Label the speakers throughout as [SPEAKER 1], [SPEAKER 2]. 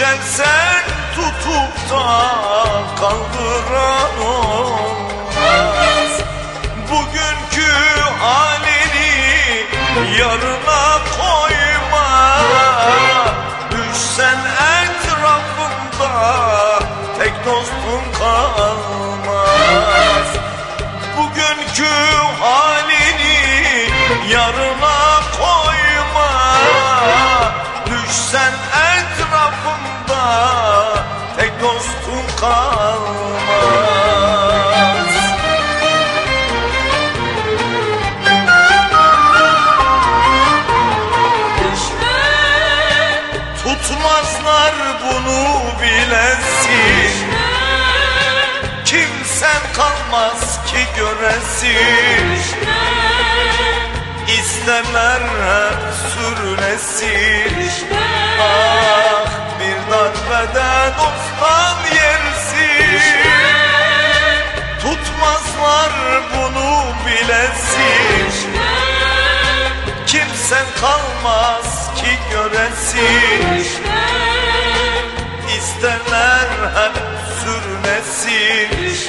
[SPEAKER 1] Düşersen tutup da kaldıran olmaz Bugünkü halini yarına koyma. Düşsen etrafımda tek dostum kalmaz. Bugünkü halini yarına kalmaz. Tutmazlar bunu bilesin. Kimsen kalmaz ki göresin. İsterler hep sürünesin. Ah bir darbede dosttan Tutmazlar bunu bilesin. Kimsen kalmaz ki göresin. İsterler hep sürünesin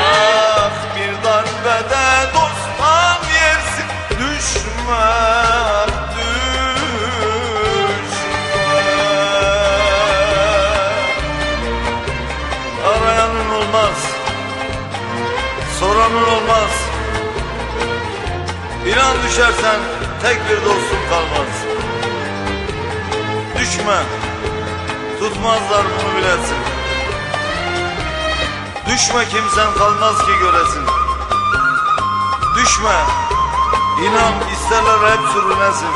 [SPEAKER 1] Ah bir darbede dosttan yersin. Düşme, İnan düşersen tek bir dostum kalmaz. Düşme Tutmazlar bunu bilesin. Düşme kimsen kalmaz ki göresin. Düşme İnan isterler hep sürünesin.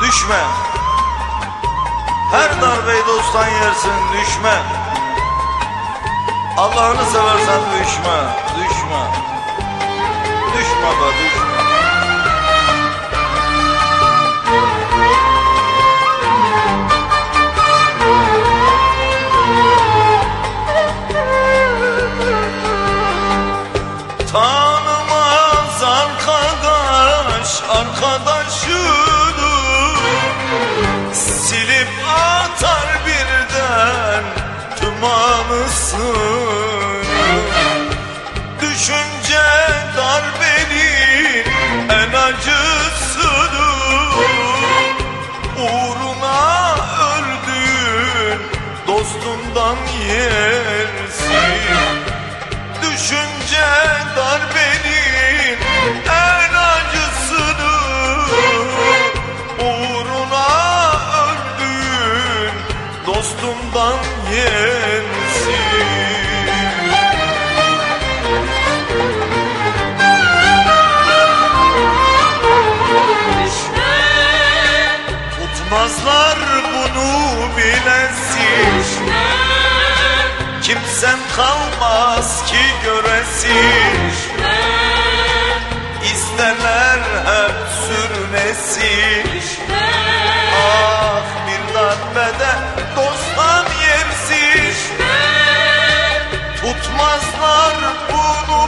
[SPEAKER 1] Düşme Her darbeyi dosttan yersin. Düşme Allah'ını seversen düşme Düşme. Düşme be düşme yersin Düşünce darbenin en acısını Uğruna öldün dostumdan yensin. Tutmazlar bunu bilesin Kimsen kalmaz ki göresin. İsterler hep sürünesin Ah bir darbede dosttan yersin. Tutmazlar bunu